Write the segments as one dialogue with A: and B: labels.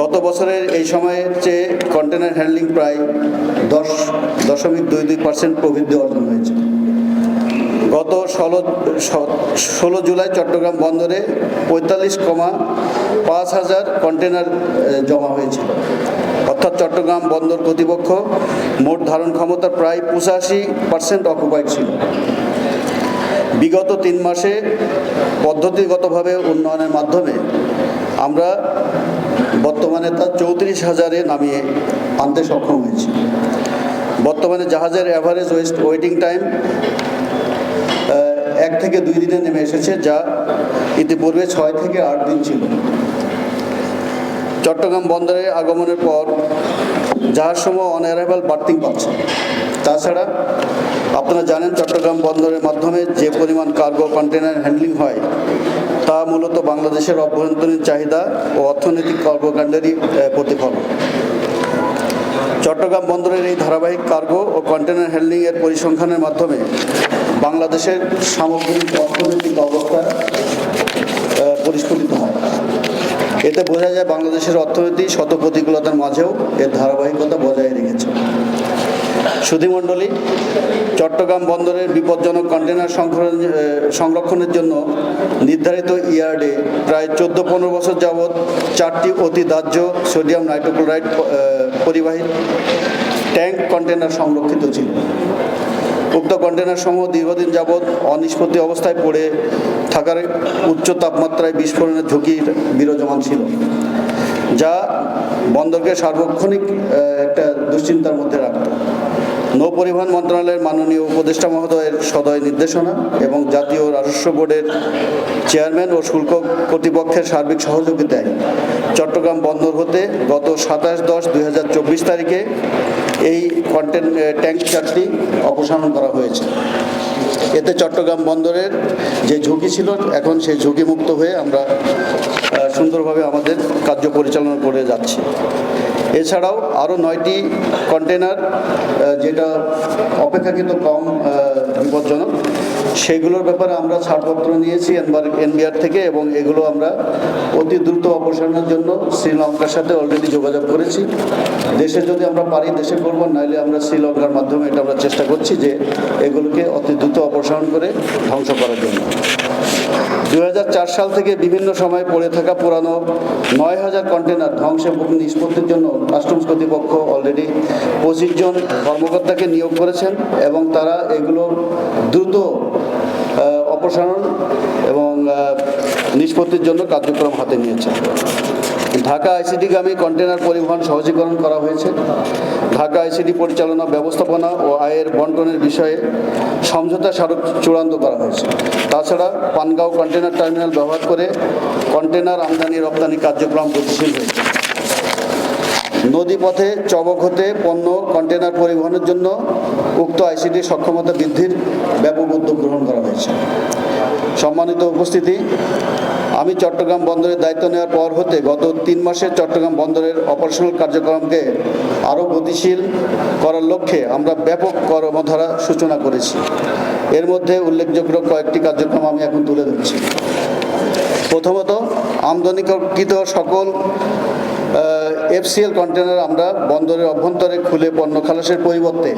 A: গত বছরের এই সময়ের চেয়ে কন্টেনার হ্যান্ডলিং প্রায় দশ দশমিক দুই দুই পার্সেন্ট প্রবৃদ্ধি অর্জন হয়েছে। গত ষোলো ষোলো জুলাই চট্টগ্রাম বন্দরে পঁয়তাল্লিশ কমা পাঁচ হাজার কন্টেনার জমা হয়েছিল অর্থাৎ চট্টগ্রাম বন্দর কর্তৃপক্ষ মোট ধারণ ক্ষমতার প্রায় পঁচাশি পার্সেন্ট অকুপাইড ছিল। বিগত তিন মাসে পদ্ধতিগতভাবে উন্নয়নের মাধ্যমে আমরা বর্তমানে তা চৌত্রিশ হাজারে নামিয়ে আনতে সক্ষম হয়েছে। বর্তমানে জাহাজের অ্যাভারেজ ওয়েস্ট ওয়েটিং টাইম এক থেকে দুই দিনে নেমে এসেছে, যা ইতিপূর্বে ছয় থেকে আট দিন ছিল। চট্টগ্রাম বন্দরে আগমনের পর জাহাজসমূহ অন অ্যারাইভাল বার্থিং পাচ্ছে। তাছাড়া আপনারা জানেন, চট্টগ্রাম বন্দরের মাধ্যমে যে পরিমাণ কার্গো কন্টেনার হ্যান্ডলিং হয় তা মূলত বাংলাদেশের অভ্যন্তরীণ চাহিদা ও অর্থনৈতিক কর্মকাণ্ডেরই আহ, প্রতিফলন চট্টগ্রাম বন্দরের এই ধারাবাহিক কার্গো ও কন্টেনার হ্যান্ডলিংয়ের পরিসংখ্যানের মাধ্যমে বাংলাদেশের সামগ্রিক অর্থনৈতিক অবস্থা পরিস্ফুটিত হয়। এতে বোঝা যায় বাংলাদেশের অর্থনীতি শত প্রতিকূলতার মাঝেও এর ধারাবাহিকতা বজায় রেখেছে। সুধীমণ্ডলী, চট্টগ্রাম বন্দরের বিপজ্জনক কন্টেনার সংরক্ষণ- সংরক্ষণের জন্য নির্ধারিত ইয়ার্ডে প্রায় চোদ্দ পনেরো বছর যাবৎ চারটি অতি দাহ্য সোডিয়াম নাইট্রোক্লোরাইড পরিবাহী ট্যাঙ্ক কন্টেনার সংরক্ষিত ছিল। উক্ত কন্টেনার সমূহ দীর্ঘদিন যাবৎ অনিষ্পত্তি অবস্থায় পড়ে থাকার উচ্চ তাপমাত্রায় বিস্ফোরণের ঝুঁকি বিরাজমান ছিল, যা বন্দরকে সার্বক্ষণিক একটা দুশ্চিন্তার মধ্যে রাখত। নৌ পরিবহন মন্ত্রণালয়ের মাননীয় উপদেষ্টা মহোদয়ের সদয় নির্দেশনা এবং জাতীয় রাজস্ব বোর্ডের চেয়ারম্যান ও শুল্ক কর্তৃপক্ষের সার্বিক সহযোগিতায় চট্টগ্রাম বন্দর হতে গত সাতাশ দশ দুই তারিখে এই কন্টেন্ট ট্যাঙ্ক চারটি অপসারণ করা হয়েছে। এতে চট্টগ্রাম বন্দরের যে ঝুঁকি ছিল, এখন সেই ঝুঁকিমুক্ত হয়ে আমরা সুন্দরভাবে আমাদের কার্য পরিচালনা করে যাচ্ছি। এছাড়াও আরও নয়টি কন্টেনার যেটা অপেক্ষাকৃত কম বিপজ্জনক। সেগুলোর ব্যাপারে আমরা ছাড়পত্র নিয়েছি এনবার এনবিআর থেকে এবং এগুলো আমরা অতি দ্রুত অপসারণের জন্য শ্রীলঙ্কার সাথে অলরেডি যোগাযোগ করেছি। দেশে যদি আমরা পারি, দেশে করব নাহলে আমরা শ্রীলঙ্কার মাধ্যমে এটা আমরা চেষ্টা করছি যে এগুলোকে অতি দ্রুত অপসারণ করে ধ্বংস করার জন্য। দু হাজার চার সাল থেকে বিভিন্ন সময় পড়ে থাকা পুরানো নয় হাজার কন্টেনার ধ্বংস নিষ্পত্তির জন্য কাস্টমস কর্তৃপক্ষ অলরেডি পঁচিশ জন কর্মকর্তাকে নিয়োগ করেছেন এবং তারা এগুলো দ্রুত অপসারণ এবং নিষ্পত্তির জন্য কার্যক্রম হাতে নিয়েছে। ঢাকা আইসিডিগামী কন্টেনার পরিবহন সহজীকরণ করা হয়েছে। ঢাকা আইসিডি পরিচালনা ব্যবস্থাপনা ও আয়ের বন্টনের বিষয়ে সমঝোতা স্মারক চূড়ান্ত করা হয়েছে। তাছাড়া পানগাঁও কন্টেনার টার্মিনাল ব্যবহার করে কন্টেনার আমদানি রপ্তানি কার্যক্রম গতিশীল হয়েছে। নদীপথে চবক হতে পণ্য কন্টেনার পরিবহনের জন্য উক্ত আইসিডি সক্ষমতা বৃদ্ধির ব্যাপক উদ্যোগ গ্রহণ করা হয়েছে। সম্মানিত উপস্থিতি, আমি চট্টগ্রাম বন্দরের দায়িত্ব নেওয়ার পর হতে গত তিন মাসে চট্টগ্রাম বন্দরের অপারেশনাল কার্যক্রমকে আরও গতিশীল করার লক্ষ্যে আমরা ব্যাপক কর্মধারা সূচনা করেছি। এর মধ্যে উল্লেখযোগ্য কয়েকটি কার্যক্রম আমি এখন তুলে ধরছি। প্রথমত, আমদানিকৃত সকল এফসিএল কন্টেনার আমরা বন্দরের অভ্যন্তরে খুলে পণ্য খালাসের পরিবর্তে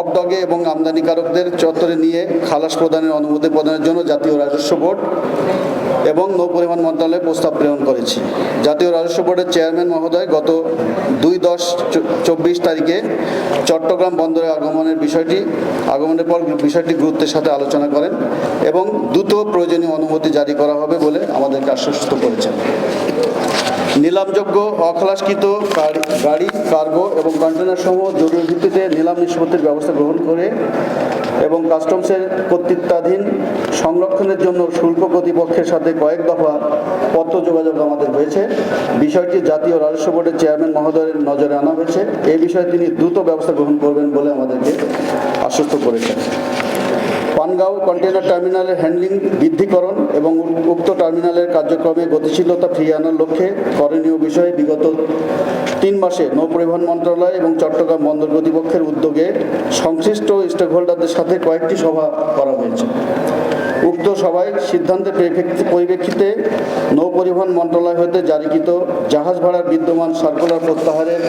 A: অবডগে এবং আমদানিকারকদের চত্বরে নিয়ে খালাস প্রদানের অনুমতি প্রদানের জন্য জাতীয় রাজস্ব বোর্ড এবং নৌ পরিবহন মন্ত্রণালয়ে প্রস্তাব প্রেরণ করেছি। জাতীয় রাজস্ব বোর্ডের চেয়ারম্যান মহোদয় গত দুই দশ চব্বিশ তারিখে চট্টগ্রাম বন্দরে আগমনের বিষয়টি, আগমনের পর বিষয়টি গুরুত্বের সাথে আলোচনা করেন এবং দ্রুত প্রয়োজনীয় অনুমতি জারি করা হবে বলে আমাদেরকে আশ্বস্ত করেছেন। নিলামযোগ্য, অখলাসকৃত গাড়ি কার্গো এবং কন্টেনার সমূহ জরুরি ভিত্তিতে নিলাম নিষ্পত্তির ব্যবস্থা গ্রহণ করে এবং কাস্টমসের কর্তৃত্বাধীন সংরক্ষণের জন্য শুল্ক কর্তৃপক্ষের সাথে কয়েক দফা পত্র যোগাযোগ আমাদের হয়েছে। বিষয়টি জাতীয় রাজস্ব বোর্ডের চেয়ারম্যান মহোদয়ের নজরে আনা হয়েছে। এই বিষয়ে তিনি দ্রুত ব্যবস্থা গ্রহণ করবেন বলে আমাদেরকে আশ্বস্ত করেছেন। পানগাঁও কন্টেনার টার্মিনালের হ্যান্ডলিং বৃদ্ধিকরণ এবং উক্ত টার্মিনালের কার্যক্রমে গতিশীলতা ফিরিয়ে আনার লক্ষ্যে করণীয় বিষয়ে বিগত তিন মাসে নৌ পরিবহন মন্ত্রণালয় এবং চট্টগ্রাম বন্দর কর্তৃপক্ষের উদ্যোগে সংশ্লিষ্ট স্টেক হোল্ডারদের সাথে কয়েকটি সভা করা হয়েছে। উক্ত সভায় সিদ্ধান্তের পরিপ্রেক্ষি- পরিপ্রেক্ষিতে নৌ পরিবহন মন্ত্রণালয় হতে জারিকৃত জাহাজ ভাড়ার বিদ্যমান সার্কুলার প্রত্যাহারের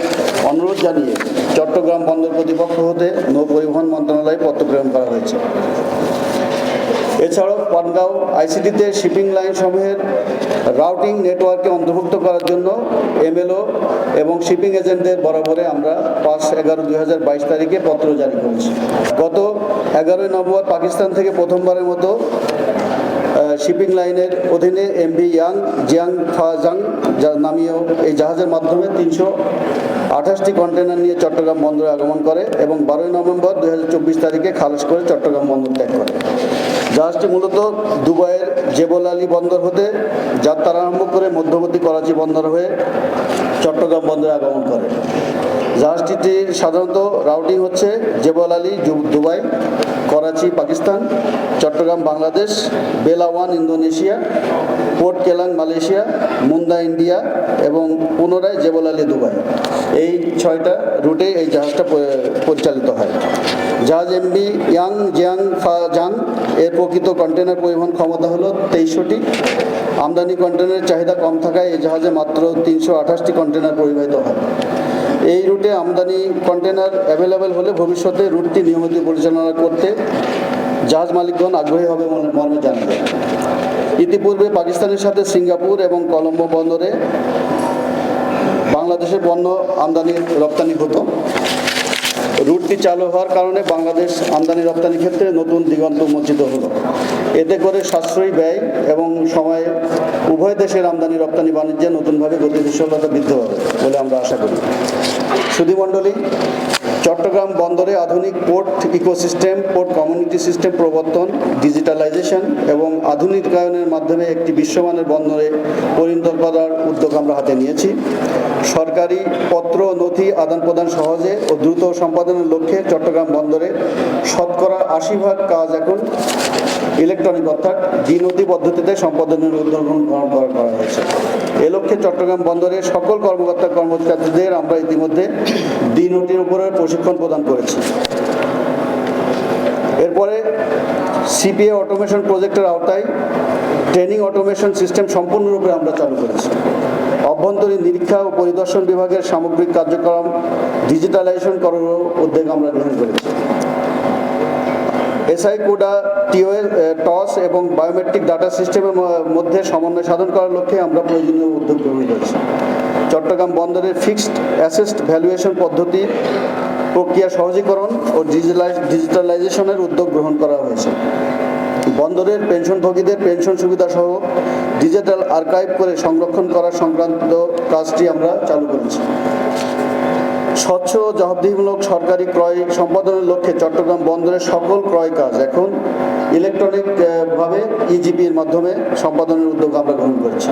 A: অনুরোধ জানিয়ে চট্টগ্রাম বন্দর কর্তৃপক্ষ হতে নৌ পরিবহন মন্ত্রণালয়ে প্রেরণ করা হয়েছে। এছাড়াও পানগাঁও আইসিটিতে শিপিং লাইন সমূহের রাউটিং নেটওয়ার্কে অন্তর্ভুক্ত করার জন্য এমএলও এবং শিপিং এজেন্টদের বরাবরে আমরা পাঁচ এগারো দুই তারিখে পত্র জারি করেছি। গত এগারোই নভেম্বর পাকিস্তান থেকে প্রথমবারের মতো শিপিং লাইনের অধীনে এমভি ইয়াং, জিয়াং ফাজাং নামীয় এই জাহাজের মাধ্যমে তিনশো আঠাশটি কন্টেনার নিয়ে চট্টগ্রাম বন্দরে আগমন করে এবং বারোই নভেম্বর দু হাজার চব্বিশ তারিখে খালাস করে চট্টগ্রাম বন্দর ত্যাগ করে। জাহাজটি মূলত দুবাইয়ের জেবল আলী বন্দর হতে যাত্রা আরম্ভ করে মধ্যবর্তী করাচি বন্দর হয়ে চট্টগ্রাম বন্দরে আগমন করে। জাহাজটির সাধারণত রাউটিং হচ্ছে Jebel Ali Dubai, Karachi, Pakistan, Chittagong, Bangladesh, Belawan, Indonesia, port Klang, Malaysia Mundra India এবং পুনরায় জেবল আলী দুবাই। এই ছয়টা রুটে এই জাহাজটা পরিচালিত হয়। জাহাজ এমবি ইয়াং জিয়াং ফা জাং এর প্রকৃত কন্টেনার পরিবহন ক্ষমতা হলো তেইশশোটি আমদানি কন্টেনারের চাহিদা কম থাকায় এই জাহাজে মাত্র তিনশো আঠাশটি কন্টেনার পরিবাহিত হয়। এই রুটে আমদানি কন্টেনার অ্যাভেলেবেল হলে ভবিষ্যতে রুটটি নিয়মিত পরিচালনা করতে জাহাজ মালিকগণ আগ্রহী হবে মর্মে- মর্মে জানা যায় ইতিপূর্বে পাকিস্তানের সাথে সিঙ্গাপুর এবং কলম্বো বন্দরে বাংলাদেশের পণ্য আমদানি রপ্তানি হতো। রুটটি চালু হওয়ার কারণে বাংলাদেশ আমদানি রপ্তানির ক্ষেত্রে নতুন দিগন্ত উন্মোচিত হলো। এতে করে সাশ্রয়ী ব্যয় এবং সময়ে উভয় দেশের আমদানি রপ্তানি বাণিজ্যে নতুনভাবে গতিশীলতা বৃদ্ধি হবে বলে আমরা আশা করি। সুধীমণ্ডলী চট্টগ্রাম বন্দরে আধুনিক port ecosystem, port community system প্রবর্তন, ডিজিটালাইজেশন এবং আধুনিকায়নের মাধ্যমে একটি বিশ্বমানের বন্দরে পরিণত করার উদ্যোগ আমরা হাতে নিয়েছি। সরকারি পত্র, নথি আদান প্রদান সহজে ও দ্রুত সম্পাদনের লক্ষ্যে চট্টগ্রাম বন্দরে শতকরা আশি ভাগ কাজ এখন ইলেকট্রনিক অর্থাৎ দ্বিনথি পদ্ধতিতে সম্পাদনের উদ্যোগ গ্রহণ করা হয়েছে। এ লক্ষ্যে চট্টগ্রাম বন্দরের সকল কর্মকর্তা কর্মচারীদের আমরা ইতিমধ্যে দ্বিনথির উপরে প্রশিক্ষণ প্রদান করেছি। এরপরে সিপিএ অটোমেশন প্রজেক্টের আওতায় ট্রেনিং অটোমেশন সিস্টেম সম্পূর্ণরূপে আমরা চালু করেছি। অভ্যন্তরীণ নিরীক্ষা ও পরিদর্শন বিভাগের সামগ্রিক কার্যক্রম, ডিজিটালাইজেশন করার উদ্যোগ আমরা গ্রহণ করেছি। এসআই কোডা টিওএল টস এবং বায়োমেট্রিক ডাটা সিস্টেমের মধ্যে সমন্বয় সাধন করার লক্ষ্যে আমরা প্রয়োজনীয় উদ্যোগ গ্রহণ করেছি। চট্টগ্রাম বন্দরের ফিক্সড অ্যাসেস্ট ভ্যালুয়েশন পদ্ধতি প্রক্রিয়া সহজীকরণ ও ডিজিটালাইজ- ডিজিটালাইজেশনের উদ্যোগ গ্রহণ করা হয়েছে। বন্দরের পেনশনভোগীদের পেনশন সুবিধা সহ ডিজিটাল আর্কাইভ করে সংরক্ষণ করা সংক্রান্ত কাজটি আমরা চালু করেছি। স্বচ্ছ জবাবদিহিমূলক সরকারি ক্রয় সম্পাদনের লক্ষ্যে চট্টগ্রাম বন্দরের সকল ক্রয় কাজ এখন ইলেকট্রনিক আহ, ভাবে ইজিপির মাধ্যমে সম্পাদনের উদ্যোগ আমরা গ্রহণ করেছি।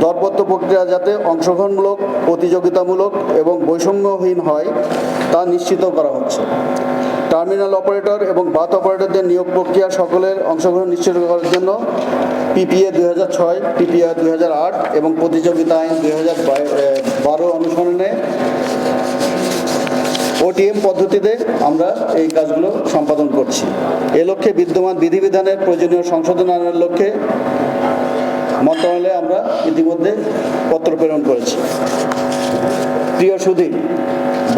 A: দরপত্র প্রক্রিয়া যাতে অংশগ্রহণমূলক প্রতিযোগিতামূলক এবং বৈষম্যহীন হয় তা নিশ্চিত করা হচ্ছে। টার্মিনাল অপারেটর এবং বাথ অপারেটরদের নিয়োগ প্রক্রিয়া সকলের অংশগ্রহণ নিশ্চিত করার জন্য পিপিএ দুই হাজার ছয় পিপিআর দুই হাজার আট এবং প্রতিযোগিতা আইন দুই হাজার বারো অনুসরণে ওটিএম পদ্ধতিতে আমরা এই কাজগুলো সম্পাদন করছি। এ লক্ষ্যে বিদ্যমান বিধিবিধানের প্রয়োজনীয় সংশোধন আনার লক্ষ্যে মন্ত্রণালয়ে আমরা ইতিমধ্যে পত্র প্রেরণ করেছি। প্রিয় সুধী,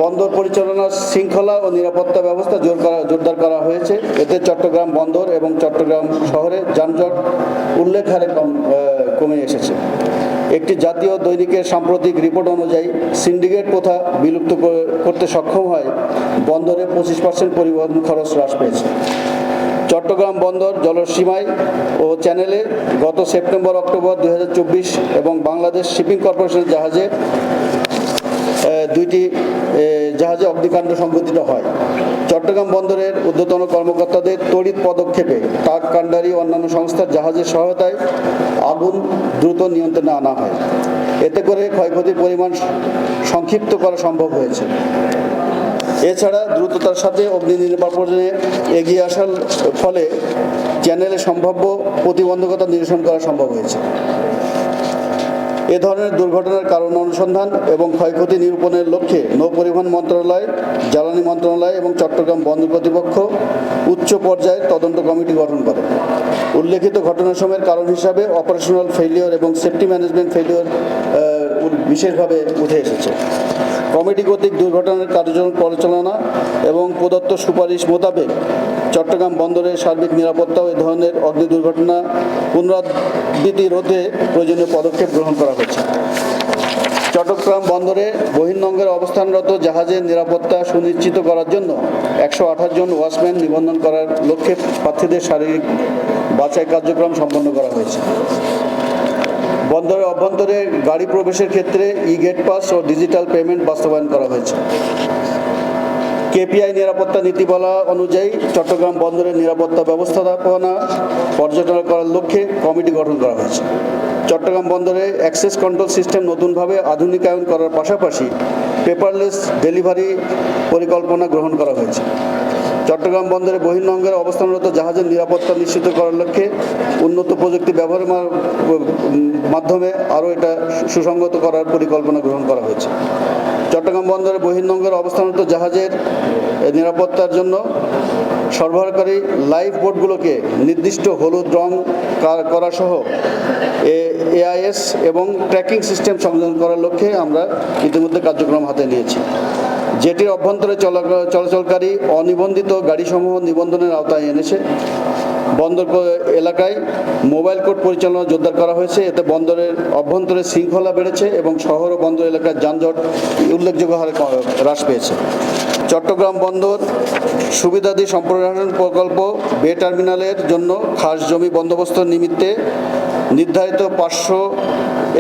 A: বন্দর পরিচালনার শৃঙ্খলা ও নিরাপত্তা ব্যবস্থা জোর করা জোরদার করা হয়েছে। এতে চট্টগ্রাম বন্দর এবং চট্টগ্রাম শহরে যানজট উল্লেখ হারে কম কমে এসেছে। একটি জাতীয় দৈনিকের সাম্প্রতিক রিপোর্ট অনুযায়ী সিন্ডিকেট প্রথা বিলুপ্ত করতে সক্ষম হয়। বন্দরে পঁচিশ পার্সেন্ট পরিবহন খরচ হ্রাস পেয়েছে। চট্টগ্রাম বন্দর জলসীমায় ও চ্যানেলে গত সেপ্টেম্বর, অক্টোবর দুই হাজার চব্বিশ এবং বাংলাদেশ শিপিং কর্পোরেশনের জাহাজে দুইটি জাহাজে অগ্নিকাণ্ড সংঘটিত হয়। চট্টগ্রাম বন্দরের ঊর্ধ্বতন কর্মকর্তাদের তড়িৎ পদক্ষেপে তাক কান্ডারি অন্যান্য সংস্থার জাহাজের সহায়তায় আগুন দ্রুত নিয়ন্ত্রণে আনা হয়। এতে করে ক্ষয়ক্ষতির পরিমাণ সংক্ষিপ্ত করা সম্ভব হয়েছে। এছাড়া দ্রুততার সাথে অগ্নি নির্বাপনে এগিয়ে আসার ফলে চ্যানেলে সম্ভাব্য প্রতিবন্ধকতা নিরসন করা সম্ভব হয়েছে। এ ধরনের দুর্ঘটনার কারণ অনুসন্ধান এবং ক্ষয়ক্ষতি নিরূপণের লক্ষ্যে নৌ পরিবহন মন্ত্রণালয়, জ্বালানি মন্ত্রণালয় এবং চট্টগ্রাম বন্দর কর্তৃপক্ষ উচ্চ পর্যায়ের তদন্ত কমিটি গঠন করে। উল্লেখিত ঘটনাসমূহের কারণ হিসাবে অপারেশনাল ফেলিওর এবং সেফটি ম্যানেজমেন্ট ফেলিওর বিশেষভাবে উঠে এসেছে। কমিটি কর্তৃক দুর্ঘটনার কার্যক্রম পরিচালনা এবং প্রদত্ত সুপারিশ মোতাবেক চট্টগ্রাম বন্দরের সার্বিক নিরাপত্তা ও ধরনের অগ্নি দুর্ঘটনা পুনরাবৃত্তি রোধে প্রয়োজনীয় পদক্ষেপ গ্রহণ করা হয়েছে। চট্টগ্রাম বন্দরে বহির্নঙ্গের অবস্থানরত জাহাজের নিরাপত্তা সুনিশ্চিত করার জন্য একশো আঠাশ জন ওয়াচম্যান নিবন্ধন করার লক্ষ্যে প্রার্থীদের শারীরিক বাছাই কার্যক্রম সম্পন্ন করা হয়েছে। বন্দরের অভ্যন্তরে গাড়ি প্রবেশের ক্ষেত্রে ই গেট পাস ও ডিজিটাল পেমেন্ট বাস্তবায়ন করা হয়েছে। কেপিআই নিরাপত্তা নীতিমালা অনুযায়ী চট্টগ্রাম বন্দরের নিরাপত্তা ব্যবস্থাপনা পর্যটন করার লক্ষ্যে কমিটি গঠন করা হয়েছে। চট্টগ্রাম বন্দরে অ্যাক্সেস কন্ট্রোল সিস্টেম নতুনভাবে আধুনিকায়ন করার পাশাপাশি পেপারলেস ডেলিভারি পরিকল্পনা গ্রহণ করা হয়েছে। চট্টগ্রাম বন্দরে বহির্নঙ্গের অবস্থানরত জাহাজের নিরাপত্তা নিশ্চিত করার লক্ষ্যে উন্নত প্রযুক্তি ব্যবহারের মাধ্যমে আরও এটা সুসংগত করার পরিকল্পনা গ্রহণ করা হয়েছে। চট্টগ্রাম বন্দরে বহির্নঙ্গের অবস্থানরত জাহাজের নিরাপত্তার জন্য সরবরাহকারী লাইফ বোটগুলোকে নির্দিষ্ট হলুদ রং করা সহ এআইএস এবং ট্র্যাকিং সিস্টেম সংযোজন করার লক্ষ্যে আমরা ইতিমধ্যে কার্যক্রম হাতে নিয়েছি। যেটির অভ্যন্তরে চলা- চলাচলকারী অনিবন্ধিত গাড়িসমূহ নিবন্ধনের আওতায় এনেছে। বন্দর এলাকায় মোবাইল কোর্ট পরিচালনা জোরদার করা হয়েছে। এতে বন্দরের অভ্যন্তরে শৃঙ্খলা বেড়েছে এবং শহর ও বন্দর এলাকার যানজট উল্লেখযোগ্য হারে হ্রাস পেয়েছে। চট্টগ্রাম বন্দর সুবিধাদি সম্প্রসারণ প্রকল্প বে টার্মিনালের জন্য খাস জমি বন্দোবস্ত নিমিত্তে নির্ধারিত পাঁচশো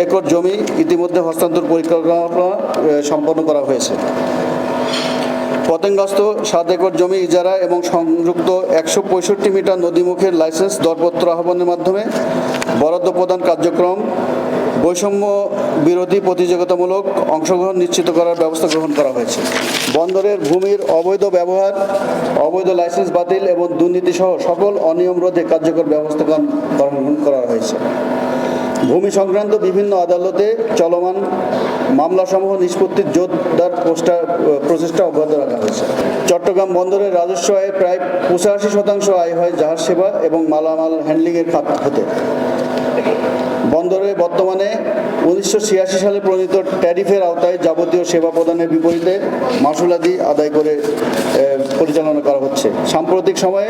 A: একর জমি ইতিমধ্যে হস্তান্তর পরিকল্পনা সম্পন্ন করা হয়েছে। পতেঙ্গস্ত সাত একর জমি ইজারা এবং সংযুক্ত একশো পঁয়ষট্টি মিটার নদীমুখের লাইসেন্স দরপত্র আহ্বানের মাধ্যমে বরাদ্দ প্রদান কার্যক্রম বৈষম্য বিরোধী প্রতিযোগিতামূলক অংশগ্রহণ নিশ্চিত করার ব্যবস্থা গ্রহণ করা হয়েছে। বন্দরের ভূমির অবৈধ ব্যবহার, অবৈধ লাইসেন্স বাতিল এবং দুর্নীতি সহ সকল অনিয়ম রোধে কার্যকর ব্যবস্থা গ্রহণ করা হয়েছে। ভূমি সংক্রান্ত বিভিন্ন আদালতে চলমান মামলাসমূহ নিষ্পত্তির জোরদার প্রচেষ্টা অব্যাহত রাখা হয়েছে। চট্টগ্রাম বন্দরের রাজস্ব আয়ের প্রায় পঁচাশি শতাংশ আয় হয় জাহাজ সেবা এবং মালামাল হ্যান্ডলিংয়ের খাত হতে। বন্দরে বর্তমানে উনিশশো ছিয়াশি সালে প্রণীত ট্যারিফের আওতায় যাবতীয় সেবা প্রদানের বিপরীতে মাসুলাদি আদায় করে পরিচালনা করা হচ্ছে। সাম্প্রতিক সময়ে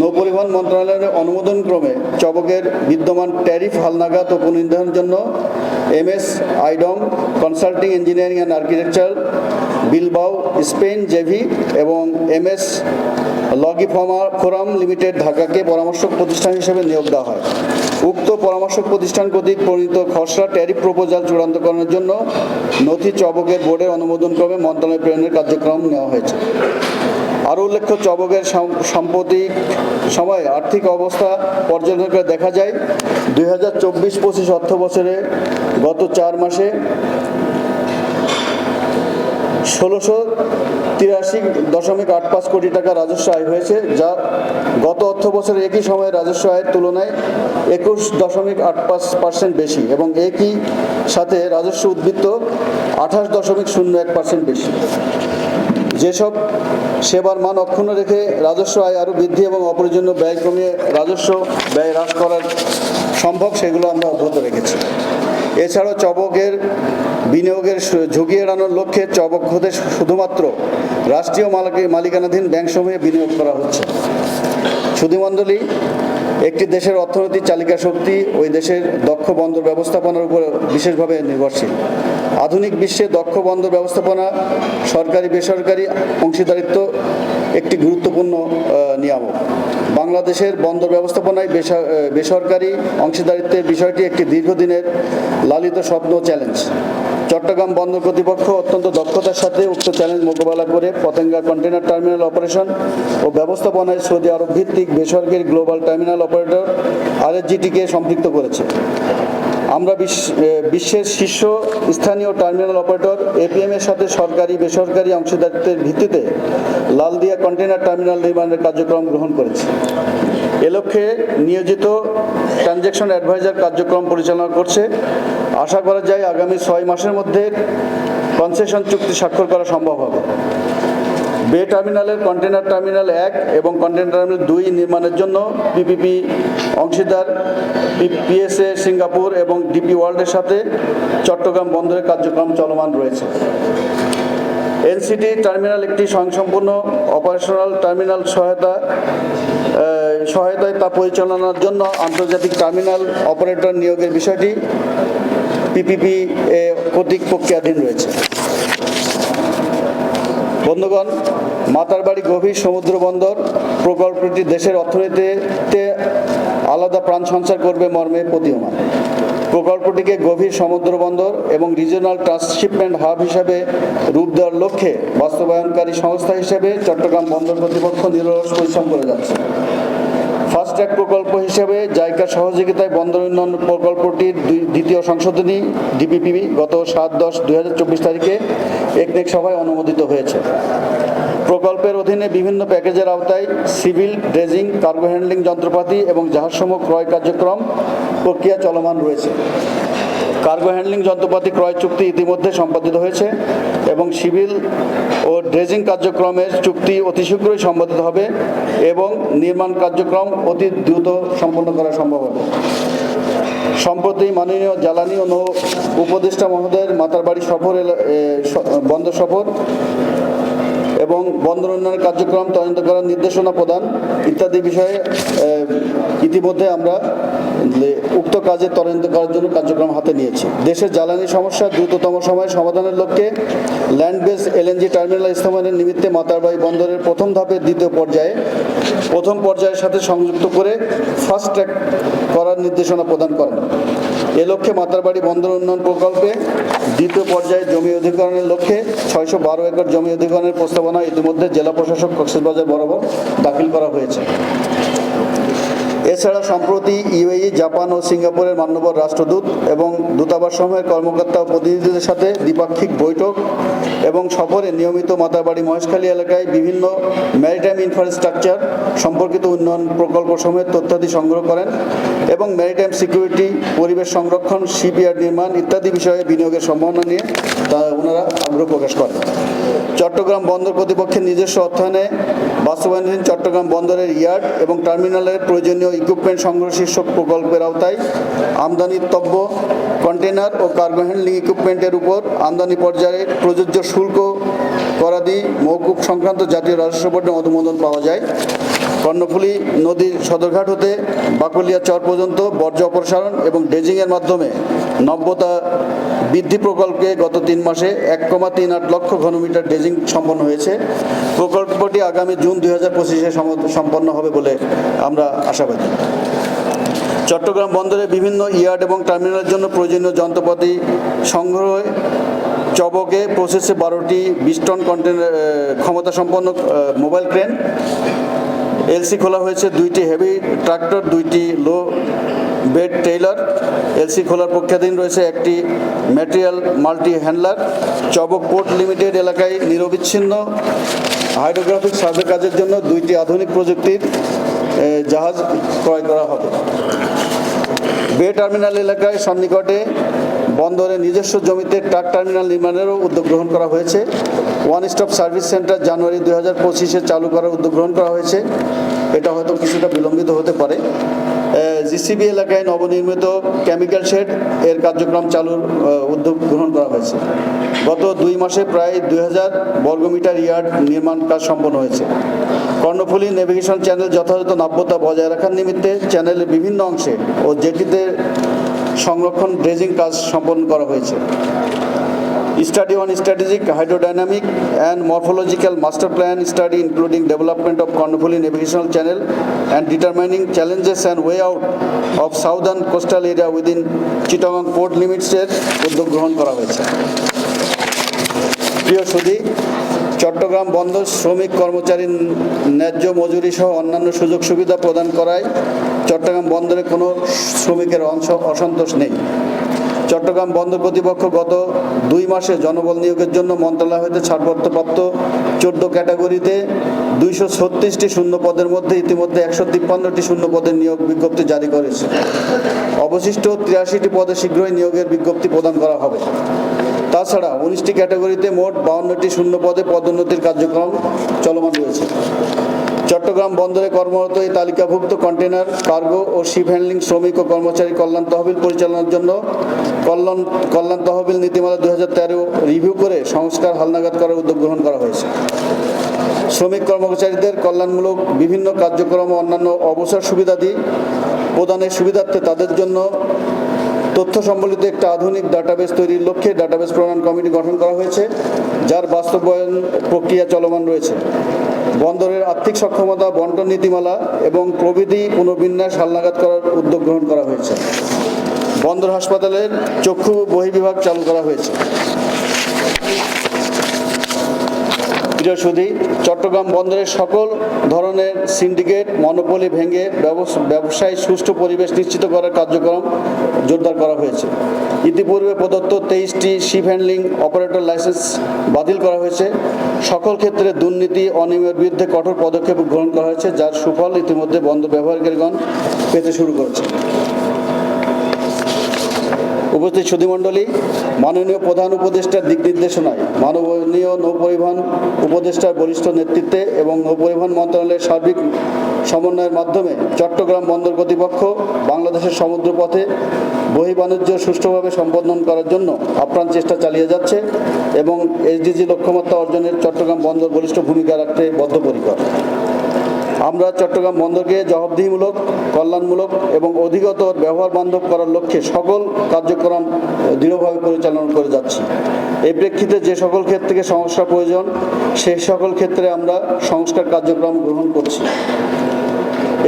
A: নৌপরিবহন মন্ত্রণালয়ের অনুমোদন ক্রমে চবকের বিদ্যমান ট্যারিফ হালনাগাদ ও পুনর্নির্ধারণের জন্য MS Idom consulting engineering and architecture Bilbao Spain JV এবং এমএস লগি ফোরাম লিমিটেড ঢাকাকে পরামর্শক প্রতিষ্ঠান হিসেবে নিয়োগ দেওয়া হয়। উক্ত পরামর্শক প্রতিষ্ঠান কর্তৃক প্রণীত খসড়া ট্যারিফ প্রপোজাল চূড়ান্তকরণের জন্য নথি চবকের বোর্ডের অনুমোদন ক্রমে মন্ত্রণালয় প্রেরণের কার্যক্রম নেওয়া হয়েছে। আরও উল্লেখ্য, চবকের সাম্প্রতিক সময়ে আর্থিক অবস্থা পর্যবেক্ষণ করে দেখা যায়, দুই হাজার চব্বিশ পঁচিশ অর্থ বছরে গত চার মাসে ষোলোশো তিরাশি দশমিক আট পাঁচ কোটি টাকা রাজস্ব আয় হয়েছে, যা গত অর্থ বছরের একই সময়ে রাজস্ব আয়ের তুলনায় একুশ দশমিক আট পাঁচ পার্সেন্ট বেশি এবং একই সাথে রাজস্ব উদ্বৃত্ত আঠাশ দশমিক শূন্য এক পার্সেন্ট বেশি। যেসব সেবার মান অক্ষুণ্ণ রেখে রাজস্ব আয় আরও বৃদ্ধি এবং অপ্রয়োজনীয় ব্যয় কমিয়ে রাজস্ব ব্যয় হ্রাস করার সম্ভব সেগুলো আমরা অব্যাহত রেখেছি। এছাড়াও চবকের বিনিয়োগের ঝুঁকি এড়ানোর লক্ষ্যে চবক হতে শুধুমাত্র রাষ্ট্রীয় মালিক- মালিকানাধীন ব্যাংকসমূহে বিনিয়োগ করা হচ্ছে। সুধীমণ্ডলী একটি দেশের অর্থনৈতিক চালিকা শক্তি, ওই দেশের দক্ষ বন্দর ব্যবস্থাপনার উপর বিশেষভাবে নির্ভরশীল। আধুনিক বিশ্বে দক্ষ বন্দর ব্যবস্থাপনা সরকারি বেসরকারি অংশীদারিত্ব একটি গুরুত্বপূর্ণ নিয়ামক। বাংলাদেশের বন্দর ব্যবস্থাপনায় বেসরকারি অংশীদারিত্বের বিষয়টি একটি দীর্ঘদিনের লালিত স্বপ্ন চ্যালেঞ্জ। চট্টগ্রাম বন্দর কর্তৃপক্ষ অত্যন্ত দক্ষতার সাথে উক্ত চ্যালেঞ্জ মোকাবেলা করে পতেঙ্গা কন্টেনার টার্মিনাল অপারেশন ও ব্যবস্থাপনায় সৌদি আরব ভিত্তিক বেসরকারি গ্লোবাল টার্মিনাল অপারেটর আরএসজিটিকে সম্পৃক্ত করেছে। আমরা বিশ্ব- বিশ্বের শীর্ষ স্থানীয় টার্মিনাল অপারেটর এপিএম এর সাথে সরকারি, বেসরকারি অংশীদারিত্বের ভিত্তিতে লালদিয়া কন্টেনার টার্মিনাল নির্মাণের কার্যক্রম গ্রহণ করেছে। এ লক্ষ্যে নিয়োজিত ট্রানজ্যাকশন অ্যাডভাইজার কার্যক্রম পরিচালনা করছে। আশা করা যায় আগামী ছয় মাসের মধ্যে কনসেশন চুক্তি স্বাক্ষর করা সম্ভব হবে। বে টার্মিনালের কন্টেনার টার্মিনাল এক এবং কন্টেনার টার্মিনাল দুই নির্মাণের জন্য পিপিপি অংশীদার পিএসএ সিঙ্গাপুর এবং ডিপি ওয়ার্ল্ডের সাথে চট্টগ্রাম বন্দরের কার্যক্রম চলমান রয়েছে। এনসিটি টার্মিনাল একটি স্বয়ংসম্পূর্ণ অপারেশনাল টার্মিনাল সহায়তা সহায়তায় তা পরিচালনার জন্য আন্তর্জাতিক টার্মিনাল অপারেটর নিয়োগের বিষয়টি পিপিপি কর্তৃক প্রক্রিয়াধীন রয়েছে। বন্ধুগণ, মাতারবাড়ি গভীর সমুদ্র বন্দর প্রকল্পটি দেশের অর্থনীতিতে আলাদা প্রাণ সঞ্চার করবে মর্মে প্রতীয়মান। প্রকল্পটিকে গভীর সমুদ্র বন্দর এবং রিজিওনাল ট্রান্সশিপমেন্ট হাব হিসাবে রূপ দেওয়ার লক্ষ্যে বাস্তবায়নকারী সংস্থা হিসেবে চট্টগ্রাম বন্দর কর্তৃপক্ষ নিরলস পরিশ্রম করে যাচ্ছে। ফাস্ট প্রকল্প হিসেবে জাইকার সহযোগিতায় বন্দর উন্নয়ন প্রকল্পটির দ্বিতীয় সংশোধনী, ডিপিপিবি, গত সাত দশ দুই তারিখে একনেক সভায় অনুমোদিত হয়েছে। প্রকল্পের অধীনে বিভিন্ন প্যাকেজের আওতায় সিভিল ড্রেজিং, কার্গো হ্যান্ডলিং যন্ত্রপাতি এবং জাহাজসমূহ ক্রয় কার্যক্রম প্রক্রিয়া চলমান রয়েছে। কার্গো হ্যান্ডলিং যন্ত্রপাতি ক্রয় চুক্তি ইতিমধ্যে সম্পাদিত হয়েছে এবং সিভিল ও ড্রেজিং কার্যক্রমের চুক্তি অতি শীঘ্রই সম্পাদিত হবে এবং নির্মাণ কার্যক্রম অতি দ্রুত সম্পন্ন করা সম্ভব হবে। সম্প্রতি মাননীয় জ্বালানি ও নৌ উপদেষ্টা মহোদয়ের মাতারবাড়ি সফর বন্দর সফর এবং বন্দর উন্নয়নের কার্যক্রম তদন্ত করার নির্দেশনা প্রদান ইত্যাদি বিষয়ে ইতিমধ্যে আমরা উক্ত কাজে তদন্ত করার জন্য কার্যক্রম হাতে নিয়েছে। দেশের জ্বালানি সমস্যা দ্রুততম সময়ে সমাধানের লক্ষ্যে ল্যান্ড বেস এলএনজি টার্মিনাল স্থাপনের নিমিত্তে মাতারবাড়ি বন্দরের প্রথম ধাপের দ্বিতীয় পর্যায়ে, প্রথম পর্যায়ের সাথে সংযুক্ত করে ফাস্ট ট্র্যাক করার নির্দেশনা প্রদান করেন। এ লক্ষ্যে মাতারবাড়ি বন্দর উন্নয়ন প্রকল্পে দ্বিতীয় পর্যায়ে জমি অধিগ্রহণের লক্ষ্যে ছয়শো বারো একর জমি অধিগ্রহণের প্রস্তাবনা ইতিমধ্যে জেলা প্রশাসক কক্সবাজার বরাবর দাখিল করা হয়েছে। এছাড়া সম্প্রতি ইউএই, জাপান ও সিঙ্গাপুরের মান্যবর রাষ্ট্রদূত এবং দূতাবাস সমূহের কর্মকর্তা ও প্রতিনিধিদের সাথে দ্বিপাক্ষিক বৈঠক এবং সফরে নিয়মিত মাতাবাড়ি মহেশখালী এলাকায় বিভিন্ন ম্যারিটাইম ইনফ্রাস্ট্রাকচার সম্পর্কিত উন্নয়ন প্রকল্প সমূহের তথ্যাদি সংগ্রহ করেন এবং ম্যারিটাইম সিকিউরিটি পরিবেশ সংরক্ষণ শিপইয়ার্ড নির্মাণ ইত্যাদি বিষয়ে বিনিয়োগের সম্ভাবনা নিয়ে তা ওনারা আগ্রহ প্রকাশ করেন। চট্টগ্রাম বন্দর কর্তৃপক্ষের নিজস্ব অর্থায়নে বাস্তবায়নাধীন চট্টগ্রাম বন্দরের ইয়ার্ড এবং টার্মিনালের প্রয়োজনীয় ইকুইপমেন্ট সংগ্রহ শীর্ষক প্রকল্পের আওতায় আমদানিতব্য কন্টেনার ও কার্গো হ্যান্ডলিং ইকুইপমেন্টের উপর আমদানি পর্যায়ে প্রযোজ্য শুল্ক করাদি মৌকুব সংক্রান্ত জাতীয় রাজস্ব বোর্ডের অনুমোদন পাওয়া যায়। কর্ণফুলী নদীর সদরঘাট হতে বাকলিয়া চর পর্যন্ত বর্জ্য অপসারণ এবং ডেজিংয়ের মাধ্যমে নব্যতা বৃদ্ধি প্রকল্পে গত তিন মাসে এক কমা তিন আট লক্ষ ঘনমিটার ড্রেজিং সম্পন্ন হয়েছে। প্রকল্পটি আগামী জুন দুই হাজার পঁচিশে সম্পন্ন হবে বলে আমরা আশাবাদী। চট্টগ্রাম বন্দরে বিভিন্ন ইয়ার্ড এবং টার্মিনালের জন্য প্রয়োজনীয় যন্ত্রপাতি সংগ্রহে চবকে প্রসেসে বারোটি বিশ টন কন্টেনার ক্ষমতা সম্পন্ন মোবাইল ক্রেন এলসি খোলা হয়েছে, দুইটি হেভি ট্রাক্টর, দুইটি লো বেড টেইলার। এলসি খোলার পক্ষাধীন রয়েছে একটি ম্যাটেরিয়াল মাল্টি হ্যান্ডলার চবক পোর্ট লিমিটেড এলাকায় নিরবিচ্ছিন্ন হাইড্রোগ্রাফিক সার্ভে কাজের জন্য দুইটি আধুনিক প্রযুক্তির জাহাজ ক্রয় করা হবে। বে টার্মিনাল এলাকায় সন্নিকটে বন্দরে নিজস্ব জমিতে ট্রাক টার্মিনাল নির্মাণেরও উদ্যোগ গ্রহণ করা হয়েছে। ওয়ান স্টপ সার্ভিস সেন্টার জানুয়ারি দুই হাজার পঁচিশে চালু করার উদ্যোগ গ্রহণ করা হয়েছে। এটা হয়তো কিছুটা বিলম্বিত হতে পারে। জিসিবি এলাকায় নবনির্মিত কেমিক্যাল শেড এর কার্যক্রম চালুর উদ্যোগ গ্রহণ করা হয়েছে। গত দুই মাসে প্রায় দুই হাজার বর্গমিটার ইয়ার্ড নির্মাণ কাজ সম্পন্ন হয়েছে। কর্ণফুলী নেভিগেশন চ্যানেল যথাযথ নাব্যতা বজায় রাখার নিমিত্তে চ্যানেলের বিভিন্ন অংশে ও জেটিতে সংরক্ষণ ড্রেজিং কাজ সম্পন্ন করা হয়েছে। Study on strategic hydrodynamic and morphological master plan study including development of Karnaphuli navigational channel and determining challenges and way out of southern coastal area within Chittagong port লিমিটসের উদ্যোগ গ্রহণ করা হয়েছে। প্রিয় সুধি, চট্টগ্রাম বন্দর শ্রমিক কর্মচারীর ন্যায্য মজুরি সহ অন্যান্য সুযোগ সুবিধা প্রদান করায় চট্টগ্রাম বন্দরে কোনো শ্রমিকের অংশ- অসন্তোষ নেই। চট্টগ্রাম বন্দর কর্তৃপক্ষ গত দুই মাসে জনবল নিয়োগের জন্য মন্ত্রণালয় হতে ছাড়পত্রপ্রাপ্ত চোদ্দ ক্যাটাগরিতে দুইশো ছত্রিশটি শূন্য পদের মধ্যে ইতিমধ্যে একশো তিপ্পান্নটি শূন্য পদের নিয়োগ বিজ্ঞপ্তি জারি করেছে। অবশিষ্ট তিরাশিটি পদে শীঘ্রই নিয়োগের বিজ্ঞপ্তি প্রদান করা হবে। তাছাড়া উনিশটি ক্যাটাগরিতে মোট বাউন্নটি শূন্য পদে পদোন্নতির কার্যক্রম চলমান রয়েছে। চট্টগ্রাম বন্দরে কর্মরত এই তালিকাভুক্ত কন্টেনার কার্গো ও শিপ হ্যান্ডলিং শ্রমিক ও কর্মচারী কল্যাণ তহবিল পরিচালনার জন্য কল্যাণ কল্যাণ তহবিল নীতিমালা দু হাজার তেরো রিভিউ করে সংস্কার হালনাগাদ করার উদ্যোগ গ্রহণ করা হয়েছে। শ্রমিক কর্মচারীদের কল্যাণমূলক বিভিন্ন কার্যক্রম ও অন্যান্য অবসর সুবিধাদি প্রদানের সুবিধার্থে তাদের জন্য তথ্য সম্বলিত একটা আধুনিক ডাটাবেস তৈরির লক্ষ্যে ডাটাবেস প্রণয়ন কমিটি গঠন করা হয়েছে, যার বাস্তবায়ন প্রক্রিয়া চলমান রয়েছে। বন্দরের আর্থিক সক্ষমতা, বন্টন নীতিমালা এবং প্রবিধি পুনর্বিন্যাস হালনাগাদ করার উদ্যোগ গ্রহণ করা হয়েছে। বন্দর হাসপাতালের চক্ষু বহির্বিভাগ চালু করা হয়েছে। প্রিয় সুধী, চট্টগ্রাম বন্দরের সকল ধরনের সিন্ডিকেট মনোপলি ভেঙে ব্যবস- ব্যবসায় সুষ্ঠু পরিবেশ নিশ্চিত করার কার্যক্রম জোরদার করা হয়েছে। ইতিপূর্বে প্রদত্ত তেইশটি শিপ হ্যান্ডলিং অপারেটর লাইসেন্স বাতিল করা হয়েছে। সকল ক্ষেত্রে দুর্নীতি, অনিয়মের বিরুদ্ধে কঠোর পদক্ষেপ গ্রহণ করা হয়েছে, যার সুফল ইতিমধ্যে বন্ধ ব্যবহারকারীগণ পেতে শুরু করেছে। উপস্থিত সুধীমণ্ডলী, মাননীয় প্রধান উপদেষ্টার দিক নির্দেশনায় মাননীয় নৌপরিবহন উপদেষ্টার বরিষ্ঠ নেতৃত্বে এবং নৌপরিবহন মন্ত্রণালয়ের সার্বিক সমন্বয়ের মাধ্যমে চট্টগ্রাম বন্দর কর্তৃপক্ষ বাংলাদেশের সমুদ্রপথে বহি বাণিজ্য সুষ্ঠুভাবে সম্পাদন করার জন্য আপ্রাণ চেষ্টা চালিয়ে যাচ্ছে এবং এসডিজি লক্ষ্যমাত্রা অর্জনের চট্টগ্রাম বন্দর বলিষ্ঠ ভূমিকা রাখতে বদ্ধপরিকর। আমরা চট্টগ্রাম বন্দরকে জবাবদিহিমূলক, কল্যাণমূলক এবং অধিকতর ব্যবহার বান্ধব করার লক্ষ্যে সকল কার্যক্রম দৃঢ়ভাবে পরিচালনা করে যাচ্ছি। এই প্রেক্ষিতে যে সকল ক্ষেত্রে সংস্কার প্রয়োজন সেই সকল ক্ষেত্রে আমরা সংস্কার কার্যক্রম গ্রহণ করছি।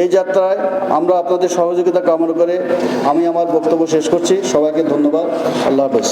A: এই যাত্রায় আমরা আপনাদের সহযোগিতা কামনা করে আমি আমার বক্তব্য শেষ করছি। সবাইকে ধন্যবাদ। আল্লাহ হাফেজ।